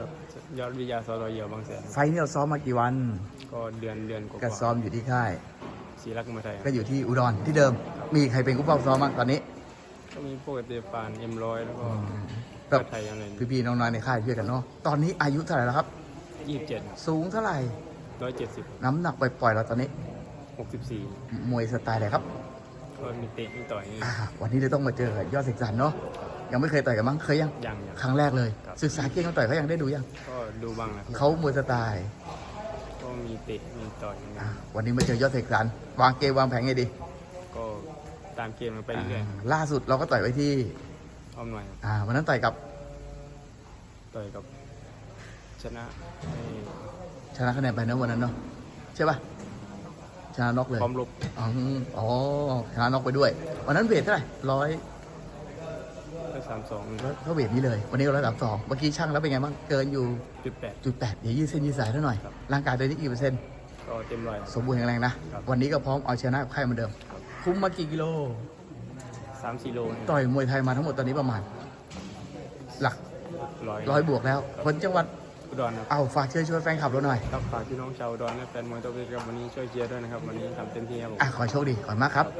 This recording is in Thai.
ครับยอดวิทยาสรเหี่ยวบางแสนไฟล์นี่เราซ้อมมากี่วัน ก็เดือนเดือนกก็ว่าซ้อมอยู่ที่ค่ายๆศรีรักษ์มาไทยคก็รับอยู่ที่อุดรที่เดิม มีใครเป็นกู้เป้าซ้อมบ้างตอนนี้ ก็มีพวกเตฟานเอ็มร้อยแล้วก็แบบไทยอะไรพี่ๆน้องๆในค่ายช่วยกันเนาะ ตอนนี้อายุเท่าไหร่แล้วครับ ยี่สิบเจ็ดสูงเท่าไหร่ ร้อยเจ็ดสิบน้ำหนักปล่อยๆเราตอนนี้ หกสิบสี่มวยสไตล์อะไรครับก็มีเตะมีต่อยนี่อ่าวันนี้เราต้องมาเจอกับยอดเสกสรรเนาะ ยังไม่เคยต่อยกันมั้งเคยยังยังยัง ครั้งแรกเลย ครับ ศึกษาเก่งเขาต่อยเขายังได้ดูยังก็ดูบ้างนะครับเขามวยสไตล์ก็มีเตะมีต่อยอ่าวันนี้มาเจอยอดเสกสรรวางเกมวางแผนไงดีก็ตามเกมมันไปเรื่อยอ่าล่าสุดเราก็ต่อยไว้ที่ๆอ้อมหน่อยครับอ่าวันนั้นต่อยกับต่อยกับ ชนะให้ชนะคะแนนไปนะวันนั้นเนาะใช่ป่ะชนะน็อกเลยพร้อมลบ อ๋ออ๋อชนะน็อกไปด้วย วันนั้นเวทเท่าไหร่ร้อย ก็สามสองก็เวทนี้เลย วันนี้ร้อยสามสองเมื่อกี้ช่างแล้วเป็นไงบ้างเกินอยู่จุดแปดจุดแปดเดี๋ยวยืดเส้นยืดสายเท่าหน่อยครับร่างกายตอนนี้กี่เปอร์เซ็นต์ก็เต็มร้อยสมบูรณ์แข็งแรงนะครับวันนี้ก็พร้อมเอาชนะกับใครเหมือนเดิมครับคุ้มมากี่กิโลสามสี่โลนี่ต่อยมวยไทยมาทั้งหมดตอนนี้ประมาณ หลักร้อยร้อยบวกแล้วคนจังหวัดอุดรครับเอาฝากเชิญชวนแฟนคลับเราหน่อยครับฝากพี่น้องชาวอุดรและแฟนมวยตัวเวทครับวันนี้ช่วยเชียร์ด้วยนะครับวันนี้ทำเต็มที่ครับผมอะขอโชคดีขอบคุณมากครับค